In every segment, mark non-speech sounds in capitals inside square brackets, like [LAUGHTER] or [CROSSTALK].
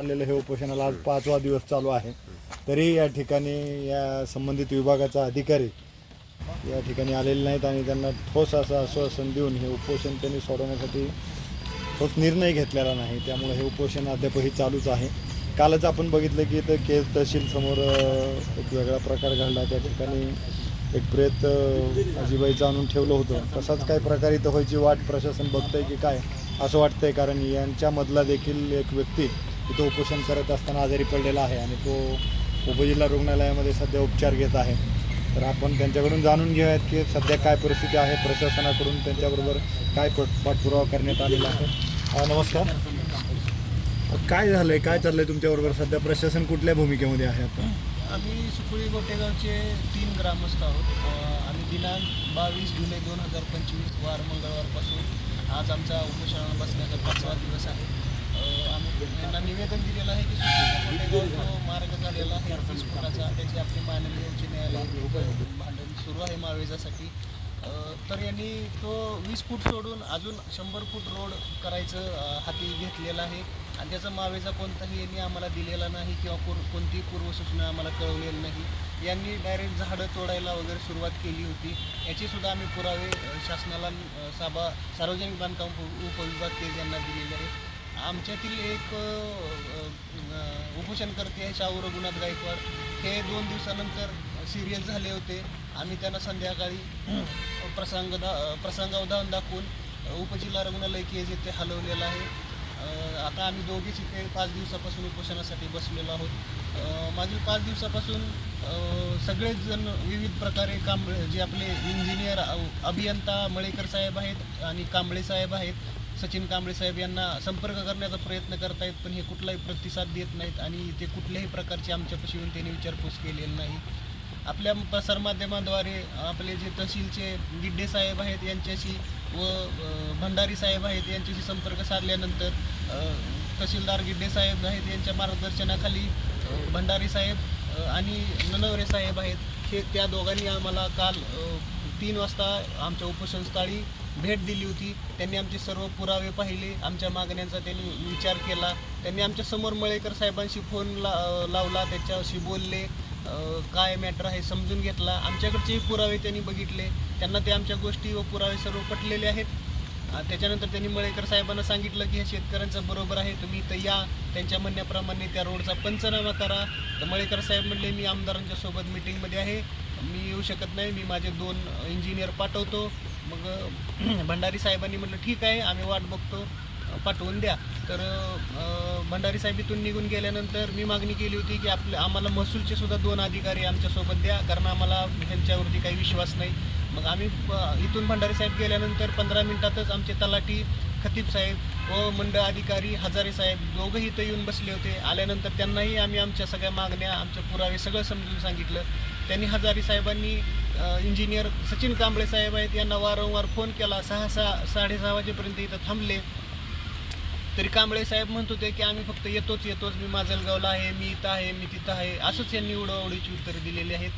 चाललेलं हे उपोषणाला आज पाचवा दिवस चालू आहे. तरी या ठिकाणी या संबंधित विभागाचा अधिकारी या ठिकाणी आलेले नाहीत आणि त्यांना ठोस असं आश्वासन देऊन हे उपोषण त्यांनी सोडवण्यासाठी ठोस निर्णय घेतलेला नाही. त्यामुळे हे उपोषण अद्यापही चालूच आहे. कालच आपण बघितलं की इथं केस तहसील समोर एक वेगळा प्रकार घडला. त्या ठिकाणी एक प्रेत अ, आजीबाईचं आणून ठेवलं होतं. तसाच काय प्रकार इथं व्हायची वाट प्रशासन बघतंय की काय असं वाटतंय? कारण यांच्यामधला देखील एक व्यक्ती तिथं उपोषण करत असताना आजारी पडलेला आहे आणि तो उपजिल्हा रुग्णालयामध्ये सध्या उपचार घेत आहे. तर आपण त्यांच्याकडून जाणून घेऊयात की सध्या काय परिस्थिती आहे प्रशासनाकडून त्यांच्याबरोबर काय पट- पाठपुरावा करण्यात आलेला आहे. नमस्कार. काय झालं आहे काय चाललं आहे तुमच्याबरोबर? सध्या प्रशासन कुठल्या भूमिकेमध्ये आहे आता? आम्ही सुकुळी गोटेगावचे तीन ग्रामस्थ आहोत. आम्ही दिनांक बावीस जुलै दोन हजार पंचवीस वार मंगळवारपासून आज आमचा उपोषणाला बसण्याचा पाचवा दिवस आहे. यांना निवेदन दिलेलं आहे की मार्ग झालेला आहे तीस त्याची आपली माननीय उच्च न्यायालय भांडण सुरू आहे मावेजासाठी तर यांनी तो वीस फूट सोडून अजून शंभर फूट रोड करायचं हाती घेतलेलं आहे. आणि त्याचा मावेजा कोणताही यांनी आम्हाला दिलेला नाही किंवा कोण कोणतीही पूर्वसूचना आम्हाला कळवलेली नाही. यांनी डायरेक्ट झाडं तोडायला वगैरे सुरुवात केली होती. याचीसुद्धा आम्ही पुरावे शासनाला साबा सार्वजनिक बांधकाम उपविभाग केज यांना दिलेले आहेत. आमच्यातील एक उपोषणकर्ते आहे शाहू रघुनाथ गायकवाड. हे दोन दिवसानंतर सिरियस झाले होते. आम्ही त्यांना संध्याकाळी प्रसंगदा प्रसंगावधान दाखवून उपजिल्हा रुग्णालय केज येथे हलवलेलं आहे. आता आम्ही दोघेच इथे पाच दिवसापासून उपोषणासाठी बसलेलो आहोत. मागील पाच दिवसापासून सगळेच जण विविध प्रकारे काम जे आपले इंजिनियर अभियंता मळेकर साहेब आहेत आणि कांबळे साहेब आहेत. सचिन कांबळे साहेब यांना संपर्क करण्याचा प्रयत्न करतायत पण हे कुठलाही प्रतिसाद देत नाहीत आणि ते कुठल्याही प्रकारची आमच्यापाशी येऊन त्यांनी विचारपूस केलेली नाही. आपल्या प्रसारमाध्यमाद्वारे आपले जे तहसीलचे गिड्डे साहेब आहेत यांच्याशी व भंडारी साहेब आहेत यांच्याशी संपर्क साधल्यानंतर तहसीलदार गिड्डे साहेब आहेत यांच्या मार्गदर्शनाखाली भंडारी साहेब आणि ननवरे साहेब आहेत हे त्या दोघांनी आम्हाला काल तीन वाजता आमच्या उपोषणस्थळी भेट दिली होती. त्यांनी आमचे सर्व पुरावे पाहिले. आमच्या मागण्यांचा त्यांनी विचार केला. त्यांनी आमच्यासमोर मळेकर साहेबांशी फोन ला लावला. त्याच्याशी बोलले. काय मॅटर आहे समजून घेतला. आमच्याकडचेही पुरावे त्यांनी बघितले. त्यांना ते आमच्या गोष्टी व पुरावे सर्व पटलेले आहेत. त्याच्यानंतर त्यांनी मळेकर साहेबांना सांगितलं की हे शेतकऱ्यांचं बरोबर आहे. तुम्ही इथं या. त्यांच्या म्हणण्याप्रमाणे त्या रोडचा पंचनामा करा. तर मळेकर साहेब म्हणले मी आमदारांच्या सोबत मिटिंगमध्ये आहे. मी येऊ शकत नाही. मी माझे दोन इंजिनियर पाठवतो. मग [CLEARS THROAT] भंडारी साहेबांनी म्हटलं ठीक आहे आम्ही वाट बघतो पाठवून द्या. तर भंडारी साहेब इथून निघून गेल्यानंतर मी मागणी केली होती की आपल्या आम्हाला महसूलचे सुद्धा दोन अधिकारी आमच्यासोबत द्या कारण आम्हाला ह्यांच्यावरती काही विश्वास नाही. मग आम्ही इथून भंडारी साहेब गेल्यानंतर पंधरा मिनिटातच आमचे तलाठी खतीब साहेब व मंडळ अधिकारी हजारे साहेब दोघंही इथं येऊन बसले होते. आल्यानंतर त्यांनाही आम्ही आमच्या सगळ्या मागण्या आमचे पुरावे सगळं समजून सांगितलं. त्यांनी हजारी साहेबांनी इंजिनियर सचिन कांबळे साहेब आहेत यांना वारंवार फोन केला. सहा सहा साडेसहा वाजेपर्यंत इथं थांबले. तरी कांबळे साहेब म्हणत होते की आम्ही फक्त येतोच येतोच. मी माजलगावला आहे मी इथं आहे मी तिथं आहे. असंच यांनी उडवडीची उत्तरं दिलेली आहेत.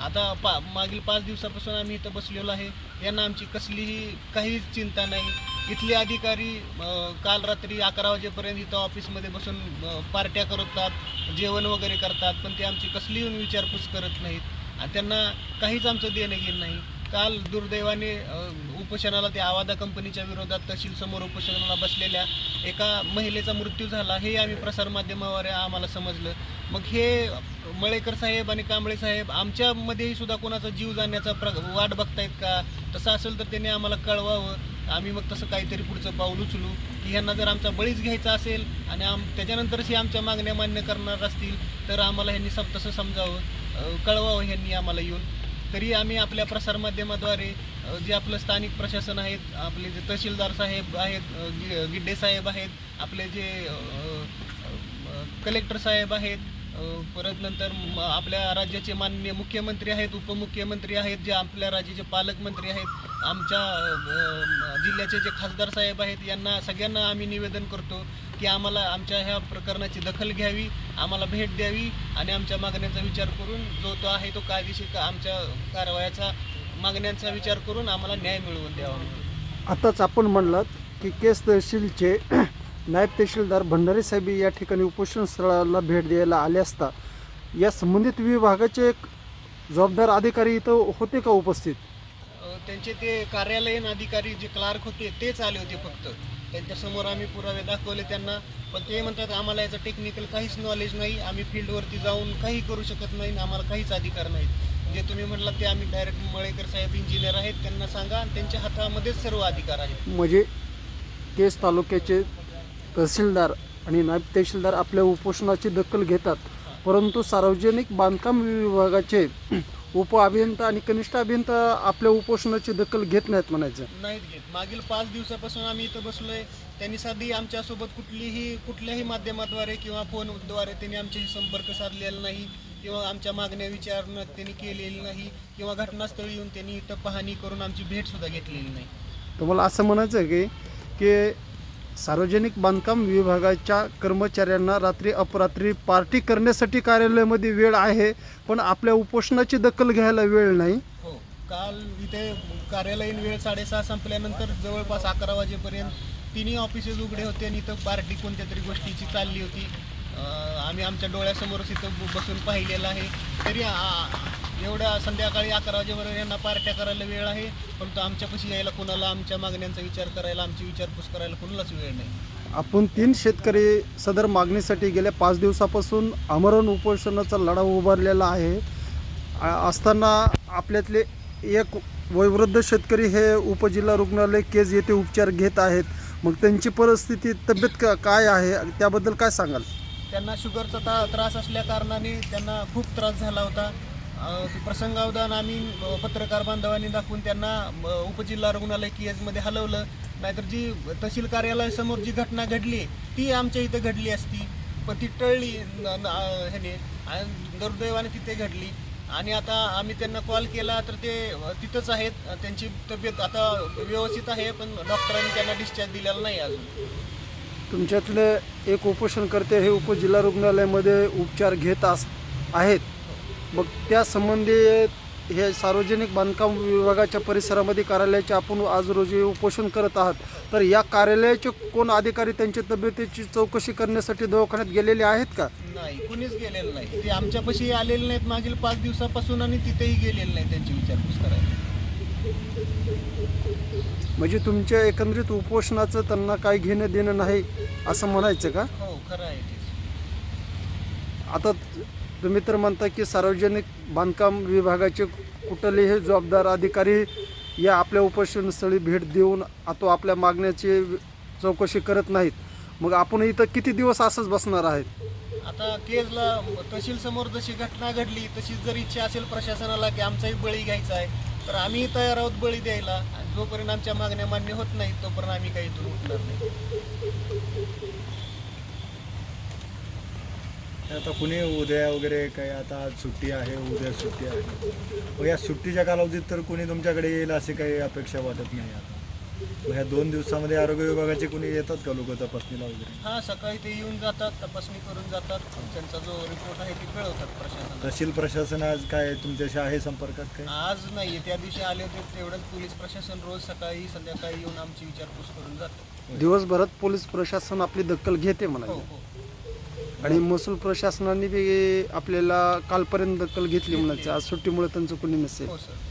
आता पा मागील पाच दिवसापासून आम्ही इथं बसलेलो आहे. यांना आमची कसलीही काहीच चिंता नाही. इथले अधिकारी काल रात्री अकरा वाजेपर्यंत इथं ऑफिसमध्ये बसून पार्ट्या करतात जेवण वगैरे करतात पण ते आमची कसली येऊन विचारपूस करत नाहीत. आणि त्यांना काहीच आमचं देणं घेणं नाही. काल दुर्दैवाने उपोषणाला त्या आवादा कंपनीच्या विरोधात तहसील समोर उपोषणाला बसलेल्या एका महिलेचा मृत्यू झाला. हे आम्ही प्रसारमाध्यमावर आम्हाला समजलं. मग हे मळेकर साहेब आणि कांबळे साहेब आमच्यामध्येही सुद्धा कोणाचा जीव जाण्याचा प्र वाट बघतायत का? तसं असेल तर त्यांनी आम्हाला कळवावं. आम्ही मग तसं काहीतरी पुढचं पाऊल उचलू. की ह्यांना जर आमचा बळीच घ्यायचा असेल आणि आम त्याच्यानंतरच आमच्या मागण्या मान्य करणार असतील तर आम्हाला ह्यांनी सब तसं समजावं कळवावं ह्यांनी आम्हाला येऊन. तरी आम्ही आपल्या प्रसारमाध्यमाद्वारे जे आपलं स्थानिक प्रशासन आहेत आपले जे तहसीलदार साहेब आहेत गि- गिड्डे साहेब आहेत आपले जे कलेक्टर साहेब आहेत परत नंतर आपल्या राज्याचे माननीय मुख्यमंत्री आहेत उपमुख्यमंत्री आहेत जे आपल्या राज्याचे पालकमंत्री आहेत आमच्या जिल्ह्याचे जे खासदार साहेब आहेत यांना सगळ्यांना आम्ही निवेदन करतो की आम्हाला आमच्या ह्या प्रकरणाची दखल घ्यावी आम्हाला भेट द्यावी आणि आमच्या मागण्यांचा विचार करून जो तो आहे तो कायदेशीर आमच्या कारवायाचा मागण्यांचा विचार करून आम्हाला न्याय मिळवून द्यावा आताच आपण म्हणलात की केस तहसीलचे नायब तहसीलदार भंडारी साहेब या ठिकाणी उपोषण स्थळाला भेट द्यायला आले असता या संबंधित विभागाचे एक जबाबदार अधिकारी इथं होते का उपस्थित? त्यांचे ते कार्यालयीन अधिकारी जे क्लार्क होते तेच आले होते फक्त. त्यांच्यासमोर आम्ही पुरावे दाखवले त्यांना पण ते म्हणतात आम्हाला याचं टेक्निकल काहीच नॉलेज नाही. आम्ही फील्डवरती जाऊन काही करू शकत नाही आम्हाला काहीच अधिकार नाहीत जे तुम्ही म्हटलात ते आम्ही डायरेक्ट मळेकर साहेब इंजिनियर आहेत त्यांना सांगा आणि त्यांच्या हातामध्येच सर्व अधिकार आहेत. म्हणजे केस तालुक्याचे तहसीलदार आणि नायब तहसीलदार आपल्या उपोषणाची दखल घेतात. परंतु सार्वजनिक बांधकाम विभागाचे उप अभियंता आणि कनिष्ठ अभियंता आपल्या उपोषणाची दखल घेत नाहीत म्हणायचं. नाहीत घेत. मागील पाच दिवसापासून आम्ही इथं बसलोय. त्यांनी साधी आमच्यासोबत कुठलीही कुठल्याही माध्यमाद्वारे किंवा फोनद्वारे त्यांनी आमच्याशी संपर्क साधलेला नाही किंवा आमच्या मागण्या विचारणं त्यांनी केलेली नाही किंवा घटनास्थळी येऊन त्यांनी इथं पाहणी करून आमची भेटसुद्धा घेतलेली नाही. तुम्हाला असं म्हणायचं आहे की की सार्वजनिक बांधकाम विभागाच्या कर्मचाऱ्यांना रात्री अपरात्री पार्टी करण्यासाठी कार्यालयामध्ये वेळ आहे पण आपल्या उपोषणाची दखल घ्यायला वेळ नाही. हो काल इथे कार्यालयीन वेळ साडेसहा संपल्यानंतर जवळपास अकरा वाजेपर्यंत तिन्ही ऑफिसेस उघडे होते आणि इथं पार्टी कोणत्या तरी गोष्टीची चालली होती. आम्ही आमच्या डोळ्यासमोरच इथं बसून पाहिलेलं आहे. तरी एवढ्या संध्याकाळी अकरा वाजेपर्यंत यांना पार्ट्या करायला वेळ आहे परंतु आमच्यापाशी यायला कोणाला आमच्या मागण्यांचा विचार करायला आमची विचारपूस करायला कोणालाच वेळ नाही. आपण तीन शेतकरी सदर मागणीसाठी गेल्या पाच दिवसापासून आमरण उपोषणाचा लढा उभारलेला आहे. आ- असताना आपल्यातले एक वयोवृद्ध शेतकरी हे उपजिल्हा रुग्णालय केज येथे उपचार घेत आहेत. मग त्यांची परिस्थिती तब्येत का काय आहे? त्याबद्दल काय सांगाल? त्यांना शुगरचा ता त्रास असल्या कारणाने त्यांना खूप त्रास झाला होता. प्रसंगावधान आम्ही पत्रकार बांधवांनी दाखवून त्यांना उपजिल्हा रुग्णालय केजमध्ये हलवलं. नाहीतर जी तहसील कार्यालयासमोर जी घटना घडली ती आमच्या इथं घडली असती. पण ती टळली ह्याने आणि दुर्दैवाने तिथे घडली. आणि आता आम्ही त्यांना कॉल केला तर ते तिथंच आहेत. त्यांची तब्येत आता व्यवस्थित आहे पण डॉक्टरांनी त्यांना डिस्चार्ज दिलेला नाही अजून. तुमच्यातले एक उपोषणकर्ते हे उपजिल्हा रुग्णालयामध्ये उपचार घेत अस आहेत. मग त्या संबंधी हे सार्वजनिक बांधकाम विभागाच्या परिसरामध्ये कार्यालयाचे आपण आज रोजी उपोषण करत आहात. तर या कार्यालयाचे कोण अधिकारी त्यांच्या तब्येतीची चौकशी करण्यासाठी दवाखान्यात गेलेले आहेत का? नाही कुणीच गेलेलं नाही. ते आमच्यापाशी आलेले नाहीत मागील पाच दिवसापासून आणि तिथेही गेलेले नाही त्यांची विचारपूस करायला. म्हणजे तुमच्या एकंदरीत उपोषणाचं त्यांना काही घेणं देणं नाही असं म्हणायचं का? हो खरं आहे आता तुम्ही तर म्हणता की सार्वजनिक बांधकाम विभागाचे कुठलेही जबाबदार अधिकारी या आपल्या उपोषणस्थळी भेट देऊन तो आपल्या मागण्याची चौकशी करत नाहीत. मग आपण इथं किती दिवस असंच बसणार आहेत? आता केजला तहसील समोर जशी घटना घडली तशीच जर इच्छा असेल प्रशासनाला की आमचाही बळी घ्यायचा आहे तर आम्ही तयार आहोत बळी द्यायला. आणि जोपर्यंत आमच्या मागण्या मान्य होत नाहीत तोपर्यंत आम्ही काही दूर उठणार नाही. आता कुणी उद्या वगैरे काही आता आज सुट्टी आहे उद्या सुट्टी आहे. मग या सुट्टीच्या कालावधीत तर कुणी तुमच्याकडे येईल असे काही अपेक्षा वाटत नाही आता. मग ह्या दोन दिवसामध्ये आरोग्य विभागाचे कुणी येतात का लोक तपासणीला वगैरे? हां सकाळी ते येऊन जातात तपासणी करून जातात. त्यांचा जो रिपोर्ट आहे ते कळवतात प्रशासनाला. तहसील प्रशासन आज काय तुमच्याशी आहे संपर्कात काय आज नाही त्या दिवशी आले होते तेवढंच पोलीस प्रशासन रोज सकाळी संध्याकाळी येऊन आमची विचारपूस करून जातं. दिवसभरात पोलीस प्रशासन आपली दखल घेते हो म्हणाले हो. आणि महसूल प्रशासनाने बी आपल्याला कालपर्यंत दखल घेतली म्हणायचं आज सुट्टीमुळे त्यांचं कोणी नसेल हो सर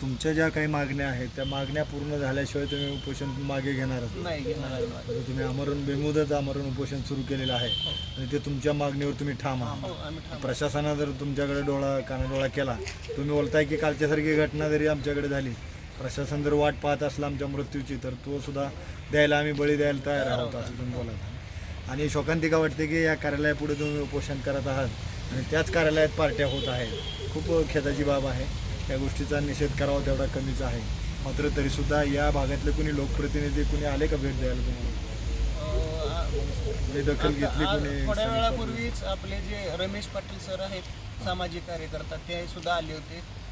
तुमच्या ज्या काही मागण्या आहेत त्या मागण्या पूर्ण झाल्याशिवाय तुम्ही उपोषण मागे घेणारच नाही घेणार. आता तुम्ही आमरण बेमुदत आमरण उपोषण सुरू केलेलं आहे आणि ते तुमच्या मागणीवर तुम्ही ठाम आहात. हो प्रशासनानं जर तुमच्याकडे डोळा कानाडोळा केला तुम्ही बोलताय की कालच्यासारखी घटना जरी आमच्याकडे झाली प्रशासन जर वाट पाहत असलं आमच्या मृत्यूची तर तो सुद्धा द्यायला आम्ही बळी द्यायला तयार आहोत असं तुम्ही बोलत आहात. आणि शोकांतिका वाटते की या कार्यालयापुढे तुम्ही उपोषण करत आहात. आणि त्याच कार्यालयात पार्ट्या होत आहेत. खूप खेदाची बाब आहे. त्या गोष्टीचा निषेध करावा तेवढा कमीच आहे. मात्र तरीसुद्धा या भागातले कुणी लोकप्रतिनिधी कुणी आले का भेट द्यायला तुम्हाला? दखल घेतली थोड्या वेळापूर्वीच आपले जे रमेश पाटील सर आहेत सामाजिक कार्यकर्ता ते सुद्धा आले होते.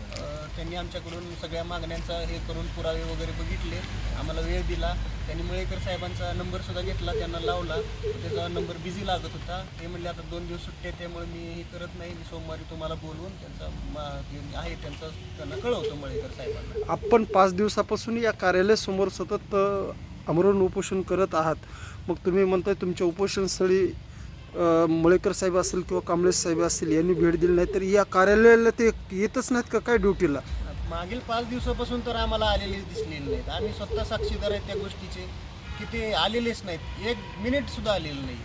त्यांनी आमच्याकडून सगळ्या मागण्यांचा हे करून पुरावे वगैरे बघितले. आम्हाला वेळ दिला. त्यांनी मुळेकर साहेबांचा नंबर सुद्धा घेतला. त्यांना लावला. त्याचा नंबर बिझी लागत होता. ते म्हणले आता दोन दिवस सुट्टे आहे त्यामुळे मी हे करत नाही. मी सोमवारी तुम्हाला बोलवून त्यांचा मा- जे आहे त्यांचा त्यांना कळवतो मळेकर साहेबांना. आपण पाच दिवसापासून या कार्यालयासमोर सतत अ, आमरण उपोषण करत आहात. मग तुम्ही म्हणताय तुमच्या उपोषणस्थळी मळेकर साहेब असेल किंवा कांबळे साहेब असतील यांनी भेट दिली नाही तर या कार्यालयाला ते येतच नाहीत का? काय ड्युटीला? मागील पाच दिवसापासून तर आम्हाला आलेले दिसलेले नाहीत. आम्ही स्वतः साक्षीदार आहेत त्या गोष्टीचे की ते आलेलेच नाहीत. एक मिनिट सुद्धा आलेले नाही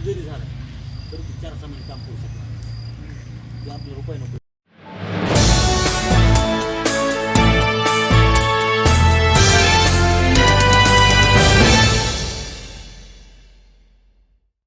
जरी झालं तर ती चार सहा काम करू शकणार नाही. आपलं रुपये नको